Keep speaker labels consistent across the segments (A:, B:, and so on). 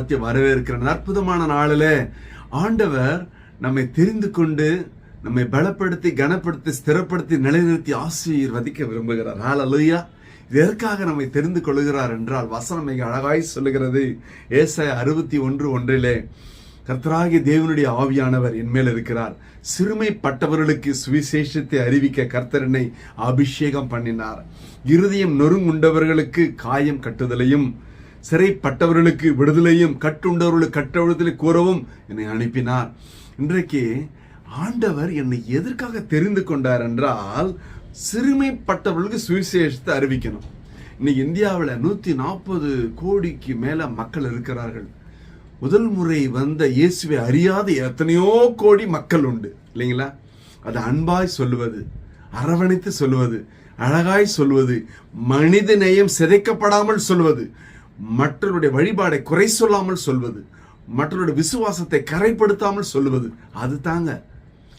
A: வாழ்த்தி வரவேற்கிறேன். அற்புதமான நாளில் ஆண்டவர் நம்மை தெரிந்து கொண்டு நம்மை பலப்படுத்தி கனப்படுத்தி ஸ்திரப்படுத்தி நிலைநிறுத்தி ஆசீர்வதிக்க விரும்புகிறார். ஹalleluya. இது எதற்காக நம்மை தெரிந்து கொள்கிறார் என்றால் வசனம் மிக அழகாய் சொல்லுகிறது. ஏசாய அறுபத்தி ஒன்று ஒன்றிலே கர்த்தராகி தேவனுடைய ஆவியானவர் என்மேல் இருக்கிறார். சிறுமைப்பட்டவர்களுக்கு சுவிசேஷத்தை அறிவிக்க கர்த்தர் என்னை அபிஷேகம் பண்ணினார். இருதயம் நொறுங்குண்டவர்களுக்கு காயம் கட்டுதலையும் சிறைப்பட்டவர்களுக்கு விடுதலையும் கட்டுண்டவர்களுக்கு கட்டவிடுதலை கூறவும் என்னை அனுப்பினார். இன்றைக்கு ஆண்டவர் என்னை எதற்காக தெரிந்து கொண்டார் என்றால் சிறுமைப்பட்டவர்களுக்கு சுவிசேஷத்தை அறிவிக்கணும். இன்னைக்கு இந்தியாவில் நூற்றி நாற்பது கோடிக்கு மேல மக்கள் இருக்கிறார்கள். முதல் முறை வந்த இயேசுவை அறியாத எத்தனையோ கோடி மக்கள் உண்டு இல்லைங்களா? அது அன்பாய் சொல்லுவது அரவணைத்து சொல்லுவது அழகாய் சொல்வது மனித நேயம் சிதைக்கப்படாமல் சொல்வது மற்றவருடைய வழிபாடை குறை சொல்லாமல் சொல்வது மற்றவருடைய விசுவாசத்தை கரைப்படுத்தாமல் சொல்லுவது அது தாங்க.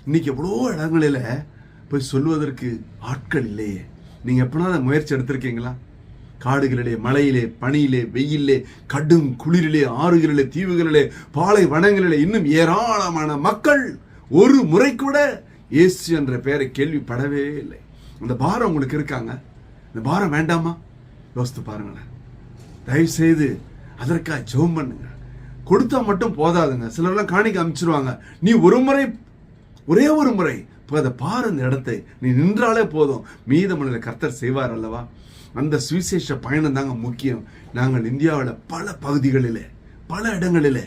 A: இன்னைக்கு எவ்வளோ இடங்களில் போய் சொல்வதற்கு ஆட்கள் இல்லையே. நீங்கள் எப்படின்னா முயற்சி எடுத்திருக்கீங்களா? காடுகளிலே மலையிலே பனியிலே வெயிலே கடும் குளிரிலே ஆறுகளிலே தீவுகளிலே பாலை வனங்களிலே இன்னும் ஏராளமான மக்கள் ஒரு முறை கூட இயேசு என்ற பெயரை கேள்விப்படவே இல்லை. அந்த பாரம் உங்களுக்கு இருக்காங்க? இந்த பாரம் வேண்டாமா? யோசித்து பாருங்களேன். தயவுசெய்து அதற்காக ஜெபம் பண்ணுங்க. கொடுத்தா மட்டும் போதாதுங்க. சிலர்லாம் காணிக்க அமைச்சிருவாங்க. நீ ஒரு முறை ஒரே ஒரு முறை இப்போ அதை பாரு அந்த இடத்தை. நீ நின்றாலே போதும். மீதமனில் கர்த்தர் செய்வார் அல்லவா? அந்த சுவிசேஷ பயணம் தாங்க முக்கியம். நாங்கள் இந்தியாவில் பல பகுதிகளிலே பல இடங்களிலே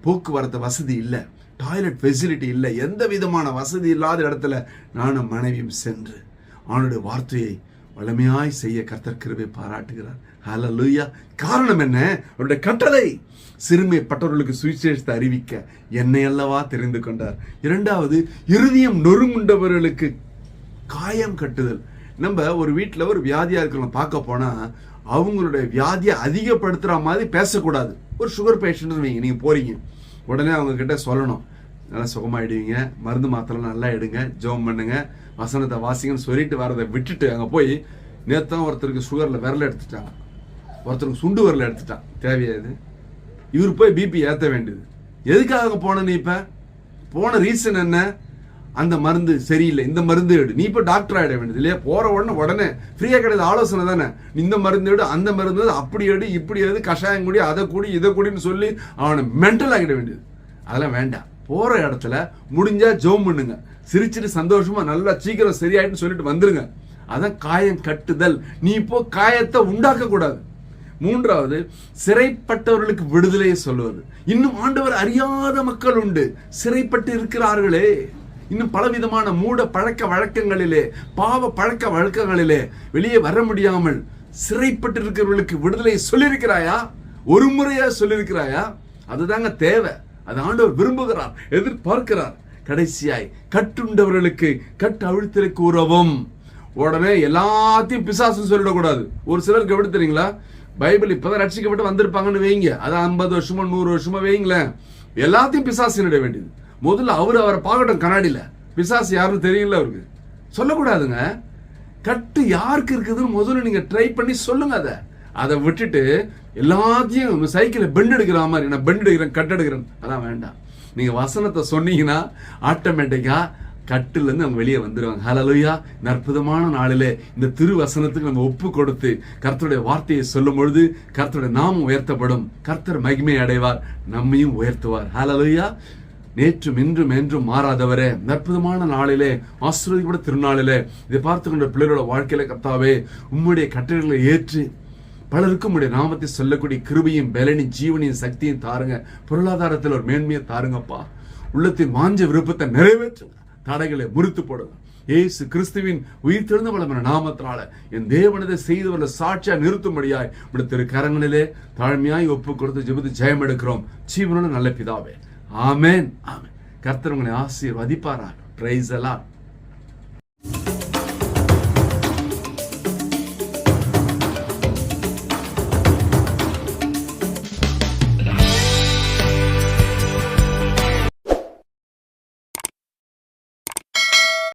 A: போக்குவரத்து வசதி இல்லை. டாய்லெட் ஃபெசிலிட்டி இல்லை. எந்த விதமான வசதி இல்லாத இடத்துல நானும் மனைவியும் சென்று அவனுடைய வார்த்தையை வளமையாய் செய்ய கர்த்தர் கிருபை பாராட்டுகிறார். ஹalleluya காரணம் என்ன? அவருடைய கட்டளை. சிறுமைப்பட்டவர்களுக்கு சுவிசேஷத்தை அறிவிக்க என்னை அல்லவா தெரிந்து கொண்டார். இரண்டாவது இருதயம் நொறுங்குண்டவர்களுக்கு காயம் கட்டுதல். நம்ம ஒரு வீட்டில் ஒரு வியாதியாக இருக்கிறவங்க பார்க்க போனால் அவங்களுடைய வியாதியை அதிகப்படுத்துகிற மாதிரி பேசக்கூடாது. ஒரு சுகர் பேஷண்ட்னு வைங்க நீங்கள் போகிறீங்க உடனே அவங்கக்கிட்ட சொல்லணும். நல்லா சுகமாயிடுவீங்க. மருந்து மாத்திரம் நல்லா எடுங்க ஜெபம் பண்ணுங்க. வசனத்தை வாசிங்கன்னு சொல்லிட்டு வரதை விட்டுட்டு அங்கே போய் நேத்தான் ஒருத்தருக்கு சுகரில் விரல எடுத்துட்டாங்க. ஒருத்தருக்கு சுண்டு விரல எடுத்துட்டான். தேவையாது இவர் போய் பிபி ஏற்ற வேண்டியது. எதுக்காக போன நீ இப்போ? போன ரீசன் என்ன? அந்த மருந்து சரியில்லை. இந்த மருந்து எடு. நீ இப்போ டாக்டர் ஆகிட வேண்டியது இல்லையா? போகிற உடனே உடனே. ஃப்ரீயாக கிடையாது ஆலோசனை தானே. இந்த மருந்து எடு அந்த மருந்து அப்படி எடு இப்படி எடு கஷாயம் கூடி அதை கூடி இதை கூடின்னு சொல்லி அவனை மென்டல் ஆகிட வேண்டியது. அதெல்லாம் வேண்டாம். போகிற இடத்துல முடிஞ்சால் ஜோம் பண்ணுங்க. சிரிச்சிட்டு சந்தோஷமாக நல்லா சீக்கிரம் சரியாயிட்டுன்னு சொல்லிட்டு வந்துருங்க. அதான் காயம் கட்டுதல். நீ இப்போ காயத்தை உண்டாக்க கூடாது. மூன்றாவது சிறைப்பட்டவர்களுக்கு விடுதலையை சொல்வது இன்னும் ஆண்டவர் அறியாத மக்கள் உண்டு. சிறைப்பட்டு இருக்கிறார்களே. இன்னும் பலவிதமான மூட பழக்க வழக்கங்களிலே பாவ பழக்க வழக்கங்களிலே வெளியே வர முடியாமல் சிறைப்பட்டு இருக்கிறவர்களுக்கு விடுதலை சொல்லியிருக்கிறாயா? ஒரு முறையா சொல்லியிருக்கிறாயா? அதுதாங்க தேவை. அது ஆண்டவர் விரும்புகிறார் எதிர்பார்க்கிறார். கடைசியாய் கட்டுண்டவர்களுக்கு கட்டு அழுத்தலுக்கு உறவும். உடனே எல்லாத்தையும் பிசாசுன்னு சொல்லிடக்கூடாது. ஒரு சிலருக்கு எப்படி தெரியுங்களா? பைபிள் இப்போதான் ரட்சிக்கப்பட்டு வந்திருப்பாங்கன்னு வைங்க. அது ஐம்பது வருஷமோ நூறு வருஷமோ வைங்களேன். எல்லாத்தையும் பிசாசினிட வேண்டியது. முதல்ல அவர் அவரை பார்க்கட்டும் கண்ணாடியில். பிசாசு யாருன்னு தெரியல அவருக்கு. சொல்லக்கூடாதுங்க. கட்டு யாருக்கு இருக்குதுன்னு முதல்ல நீங்கள் ட்ரை பண்ணி சொல்லுங்க அதை. அதை விட்டுட்டு எல்லாத்தையும் சைக்கிளை பெண்ட் எடுக்கிற மாதிரி நான் பெண்ட் எடுக்கிறேன் கட் எடுக்கிறேன். அதான் வேண்டாம். நீங்க வசனத்தை சொன்னீங்கன்னா ஆட்டோமேட்டிக்கா கட்டுல இருந்து அவங்க வெளியே வந்துருவாங்க. ஹலலுயா இந்த அற்புதமான நாளிலே இந்த திரு வசனத்துக்கு நம்ம ஒப்பு கொடுத்து கர்த்தருடைய வார்த்தையை சொல்லும் பொழுது கர்த்தருடைய நாமம் உயர்த்தப்படும். கர்த்தர் மகிமை அடைவார் நம்மையும் உயர்த்துவார். ஹலலுயா நேற்றும் இன்றும் என்றும் மாறாதவரே. அற்புதமான நாளிலே ஆசிரியப்பட திருநாளிலே இதை பார்த்து கொண்ட பிள்ளைகளோட வாழ்க்கையில கர்த்தாவே உம்முடைய கட்டளைகளை ஏற்று பலருக்கும் உடைய நாமத்தை சொல்லக்கூடிய கிருபையும் பலனையும் ஜீவனையும் சக்தியும் தாருங்க. பொருளாதாரத்தில் ஒரு மேன்மையை தாருங்கப்பா. உள்ளத்தின் வாஞ்ச விருப்பத்தை நிறைவேற்றுங்க. தடைகளை முறித்து போடுங்க. ஏசு கிறிஸ்துவின் உயிர் திறந்த வளமன நாமத்தினால என் தேவனதை வர சாட்சியா நிறுத்தும்படியாய் இப்படி திரு கரங்களிலே தாழ்மையாய் ஒப்பு கொடுத்து ஜெபத்து ஜெயம் எடுக்கிறோம். ஜீவனோட நல்ல பிதாவே. ஆமேன். ஆமேன். கர்த்தர் உங்களை ஆசீர்வதிப்பாராக. பிரைஸ் எல்லாம்